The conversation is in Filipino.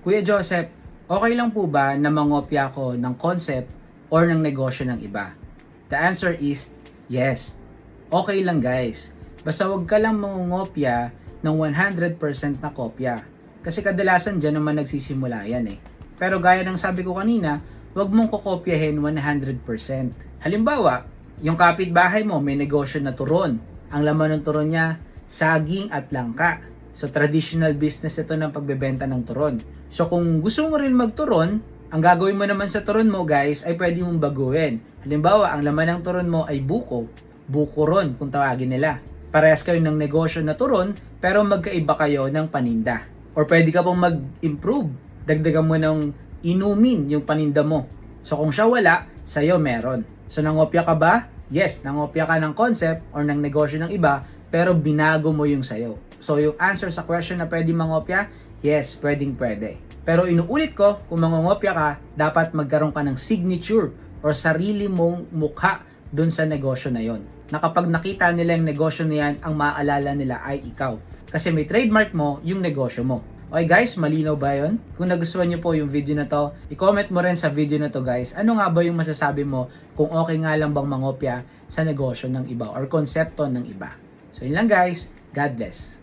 Kuya Joseph, okay lang po ba na mangopya ko ng concept or ng negosyo ng iba? The answer is yes. Okay lang guys. Basta wag ka lang mangungopya ng 100% na kopya. Kasi kadalasan dyan naman nagsisimula yan eh. Pero gaya ng sabi ko kanina, wag mong kokopyahin 100%. Halimbawa, yung kapitbahay mo may negosyo na turon. Ang laman ng turon niya, saging at langka. So traditional business ito ng pagbebenta ng turon. So kung gusto mo rin magturon, ang gagawin mo naman sa turon mo guys ay pwede mong baguhin. Halimbawa, ang laman ng turon mo ay buko. Buko ron kung tawagin nila. Parehas kayo ng negosyo na turon pero magkaiba kayo ng paninda. Or pwede ka pong mag-improve. Dagdagan mo ng inumin yung paninda mo. So kung siya wala, sa'yo meron. So nangopya ka ba? Yes, nangopya ka ng concept or ng negosyo ng iba, pero binago mo yung sayo. So yung answer sa question na pwede mangopya, yes, pwedeng pwede. Pero inuulit ko, kung mangongopya ka, dapat magkaroon ka ng signature or sarili mong mukha dun sa negosyo na yon. Na kapag nakita nila yung negosyo na yan, ang maaalala nila ay ikaw. Kasi may trademark mo yung negosyo mo. Okay guys, malinaw ba yon? Kung nagustuhan niyo po yung video na to, i-comment mo rin sa video na to guys. Ano nga ba yung masasabi mo kung okay nga lang bang mangopya sa negosyo ng iba or konsepto ng iba? So yun lang guys. God bless.